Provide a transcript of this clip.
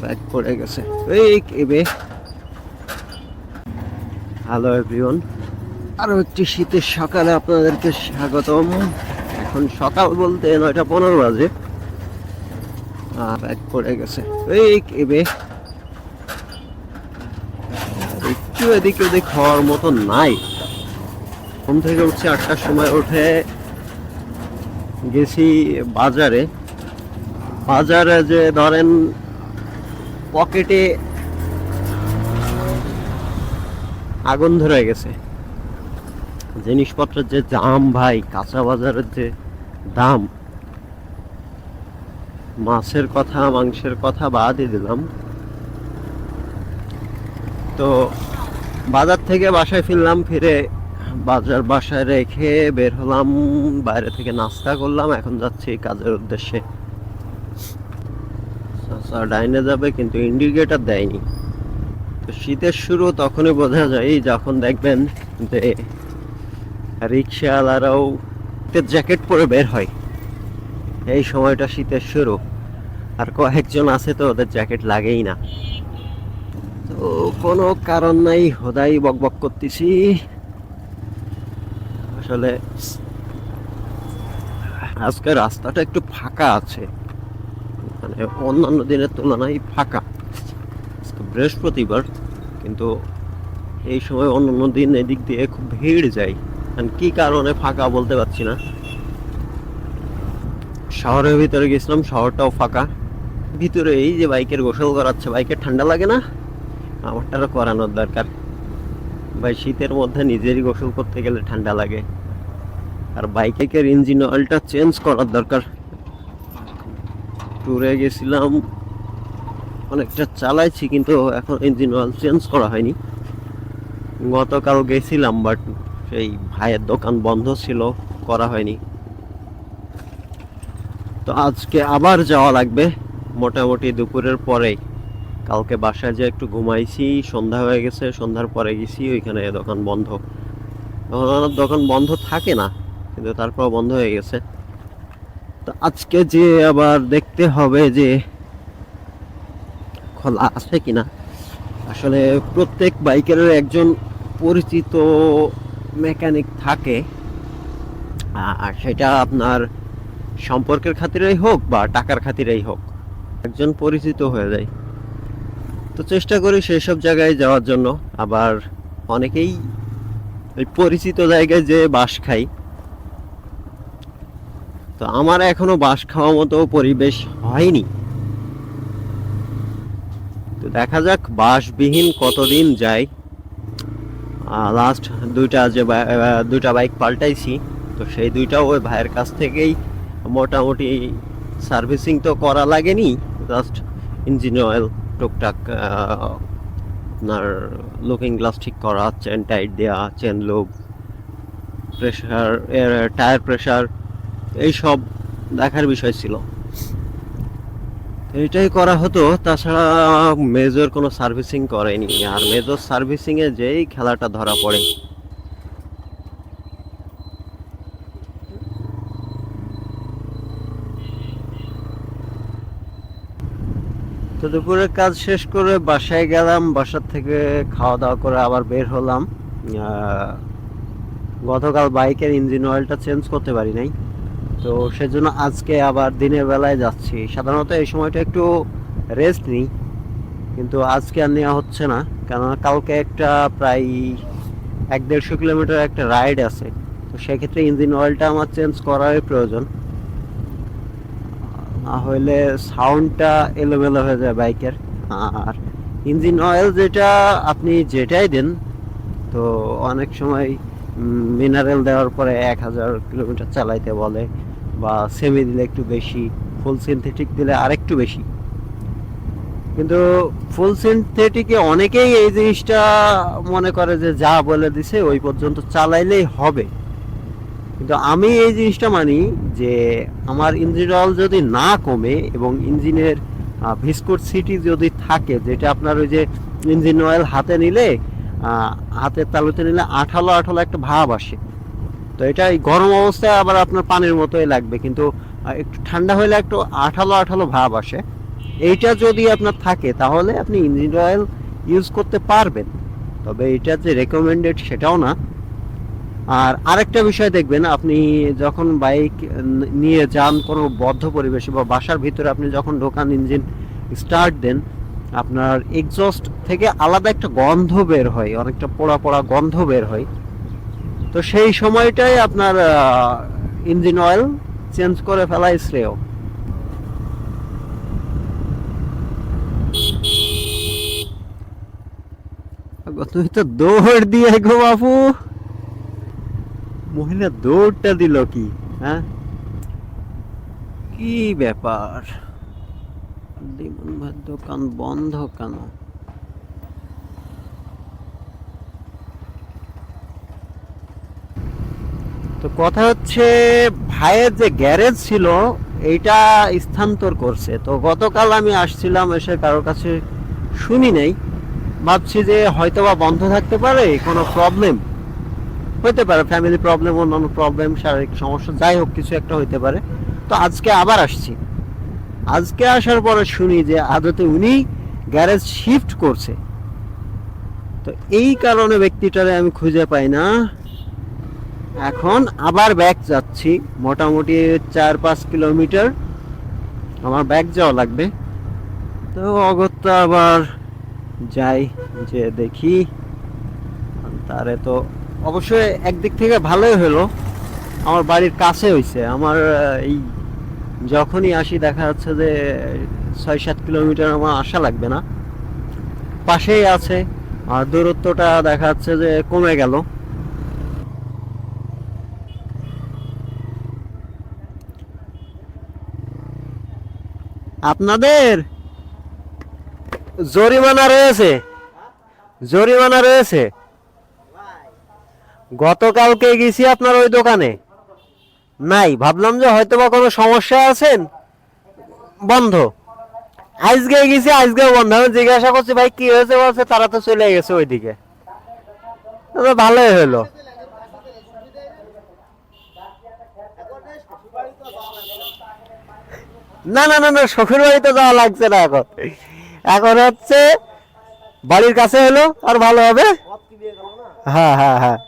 Bag পড়ে গেছে। এই কেবে হ্যালো এভরিওয়ান আরও একটি শীতের সকালে আপনাদেরকে স্বাগতম। এখন সকাল বলতে নয়টা পনেরো বাজে। ব্যাগ পড়ে গেছে। এই কেবে একটু এদিক ওদিক হওয়ার মতো নাই। ঘুম থেকে উঠছি আটটার সময় উঠে গেছি বাজারে। বাজারে যে ধরেন পকেটে আগুন ধরে গেছে। জিনিসপত্রের যে দাম ভাই, কাঁচা বাজারের যে দাম, মাছের কথা, মাংসের কথা বাদই দিলাম। তো বাজার থেকে বাসায় ফিরলাম, ফিরে বাজার বাসায় রেখে বের হলাম, বাইরে থেকে নাস্তা করলাম, এখন যাচ্ছি কাজের উদ্দেশ্যে। ডাইনে যাবে, কিন্তু ইন্ডিকেটার দেয়নি। তো শীতের শুরু তখনই বোঝা যায়, যখন দেখবেন যে রিক্সাওয়ালারাও জ্যাকেট পরে বের হয়। এই সময়টা শীতের শুরু। আর কয়েকজন আছে তো, ওদের জ্যাকেট লাগেই না। তো কোনো কারণ নাই হোদাই বকবক করতেছি। আসলে আজকে রাস্তাটা একটু ফাঁকা আছে। মানে অন্যান্য দিনের তুলনায় ফাঁকা। বৃহস্পতিবার, কিন্তু এই সময় অন্যান্য দিন এদিক দিয়ে খুব ভিড় যায়। কারণ কি কারণে ফাঁকা বলতে পারছি না। শহরের ভিতরে গেছিলাম, শহরটাও ফাঁকা। ভিতরে এই যে বাইকের গোসল করাচ্ছে বাইকের ঠান্ডা লাগে না? আমারটারও করানোর দরকার। ভাই, শীতের মধ্যে নিজেরই গোসল করতে গেলে ঠান্ডা লাগে। আর বাইকের ইঞ্জিন অয়েলটা চেঞ্জ করার দরকার। ট্যুরে গেছিলাম। অনেকটা চালাইছি কিন্তু এখন ইঞ্জিন অয়েল চেঞ্জ করা হয়নি। গতকাল গেছিলাম বাট সেই ভাইয়ের দোকান বন্ধ ছিল, করা হয়নি। তো আজকে আবার যাওয়া লাগবে। মোটামুটি দুপুরের পরেই। কালকে বাসায় যে একটু ঘুমাইছি, সন্ধ্যা হয়ে গেছে, সন্ধ্যার পরে গেছি, ওইখানে দোকান বন্ধ। তখন দোকান বন্ধ থাকে না, কিন্তু তারপর বন্ধ হয়ে গেছে। তো আজকে যে আবার দেখতে হবে যে খোলা আছে কিনা। আসলে প্রত্যেক বাইকের একজন পরিচিত মেকানিক থাকে, আর সেটা আপনার সম্পর্কের খাতিরেই হোক বা টাকার খাতিরেই হোক, একজন পরিচিত হয়ে যায়। তো চেষ্টা করি সেই সব জায়গায় যাওয়ার জন্য। আবার অনেকেই ওই পরিচিত জায়গায় যে বাস খাই তো আমার এখনও বাস খাওয়া মতো পরিবেশ হয়নি। তো দেখা যাক বাসবিহীন কতদিন যায়। লাস্ট দুইটা যে দুইটা বাইক পাল্টাইছি, তো সেই দুইটাও ওই ভাইয়ের কাছ থেকেই মোটামুটি সার্ভিসিং তো করা লাগেনি। জাস্ট ইঞ্জিন অয়েল টুকটাক আপনার লুকিং গ্লাস ঠিক করা চেন টাইট দেওয়া chain lube pressure tyre pressure এইসব দেখার বিষয় ছিল। এটাই করা হতো, তাছাড়া মেজর কোনো সার্ভিসিং করেনি। আর মেজর সার্ভিসিংয়ে যেই খেলাটা ধরা পড়ে। তো দুপুরের কাজ শেষ করে বাসায় গেলাম, বাসার থেকে খাওয়া দাওয়া করে আবার বের হলাম। গতকাল বাইকের ইঞ্জিন অয়েলটা চেঞ্জ করতে পারি নাই। তো সেজন্য আজকে আবার দিনের বেলায় যাচ্ছি। সাধারণত এই সময়টা একটু রেস্ট নিই, কিন্তু আজকে আর নেওয়া হচ্ছে না, কেননা কালকে একটা প্রায় এক দেড়শো কিলোমিটার একটা রাইড আছে। তো সেক্ষেত্রে ইঞ্জিন অয়েলটা আমার চেঞ্জ করারই প্রয়োজন। না হইলে সাউন্ডটা এলোমেলো হয়ে যায় বাইকের। আর ইঞ্জিন অয়েল যেটা আপনি যেটাই দেন, তো অনেক সময় মিনারেল দেওয়ার পরে এক হাজার কিলোমিটার চালাইতে বলে বা সেমি দিলে একটু বেশি ফুল সিনথেটিক দিলে আরেকটু বেশি। কিন্তু ফুল সিনথেটিকে অনেকেই এই জিনিসটা মনে করে যে যা বলে দিছে ওই পর্যন্ত চালাইলেই হবে। কিন্তু আমি এই জিনিসটা মানি যে আমার ইঞ্জিন অয়েল যদি না কমে এবং ইঞ্জিনের ভিসকোট সিটি যদি থাকে, যেটা আপনার ওই যে ইঞ্জিন অয়েল হাতে নিলে হাতের তালুতে নিলে আঠালো আঠালো একটা ভাব আসে। তো এটা এই গরম অবস্থায় আবার আপনার পানির মতোই লাগবে, কিন্তু একটু ঠান্ডা হলে একটু আঠালো আঠালো ভাব আসে। এইটা যদি আপনার থাকে, তাহলে আপনি ইঞ্জিন অয়েল ইউজ করতে পারবেন। তবে এটা যে রেকমেন্ডেড সেটাও না। আর আরেকটা বিষয় দেখবেন, আপনি যখন বাইক নিয়ে যান কোনো বদ্ধ পরিবেশে বা বাসার ভিতরে আপনি যখন ঢোকান ইঞ্জিন স্টার্ট দেন, আপনার এক্সস্ট থেকে আলাদা একটা গন্ধ বের হয়, অনেকটা পোড়া পোড়া গন্ধ বের হয়। তো সেই সময়টাই আপনার ইঞ্জিন অয়েল চেঞ্জ করে ফেলাই শ্রেয়। তুমি তো দৌড় দিয়ে গো বাপু। মহিলা দৌড়টা দিল কি হ্যাঁ? কি ব্যাপার? দোকান বন্ধ কেন? তো কথা হচ্ছে, ভাইয়ের যে গ্যারেজ ছিল, এইটা স্থানান্তর করছে। তো গতকাল আমি আসছিলাম, এসে কারোর কাছে শুনি নাই। ভাবছি যে হয়তোবা বন্ধ থাকতে পারে, কোনো প্রবলেম হইতে পারে ফ্যামিলি প্রবলেম অন্যান্য প্রবলেম শারীরিক সমস্যা, যাই হোক, কিছু একটা হইতে পারে। তো আজকে আবার আসছি। আজকে আসার পরে শুনি যে আদতে উনি গ্যারেজ শিফট করছে। তো এই কারণে ব্যক্তিটারে আমি খুঁজে পাই না। এখন আবার ব্যাক যাচ্ছি, মোটামুটি চার পাঁচ কিলোমিটার। আমার ব্যাক যাওয়া লাগবে। তো অগত্যা আবার যাই, যে দেখি। তারে তো অবশ্যই একদিক থেকে ভালোই হলো। আমার বাড়ির কাছে হয়েছে আমার, এই যখনই আসি, দেখা যাচ্ছে যে ছয় সাত কিলোমিটার আমার আসা লাগবে না। পাশেই আছে। আর দূরত্বটা দেখা যাচ্ছে যে কমে গেল। আপনাদের? জরিমানা রয়েছে। জরিমানা রয়েছে। গতকালকে গেছি আপনার ওই দোকানে। নাই, ভাবলাম যে হয়তো বা কোনো সমস্যা আছেন। বন্ধ। আজকে গেছি, আজকে বন্ধ। আমি জিজ্ঞাসা করছি, ভাই, কি হয়েছে? বলছে, তারা তো চলে গেছে ওইদিকে। ভালোই হলো। না না না না শখের বাড়িতে যাওয়া লাগছে না এখন। এখন হচ্ছে বাড়ির কাছে হলো আর ভালো হবে। হ্যাঁ হ্যাঁ হ্যাঁ।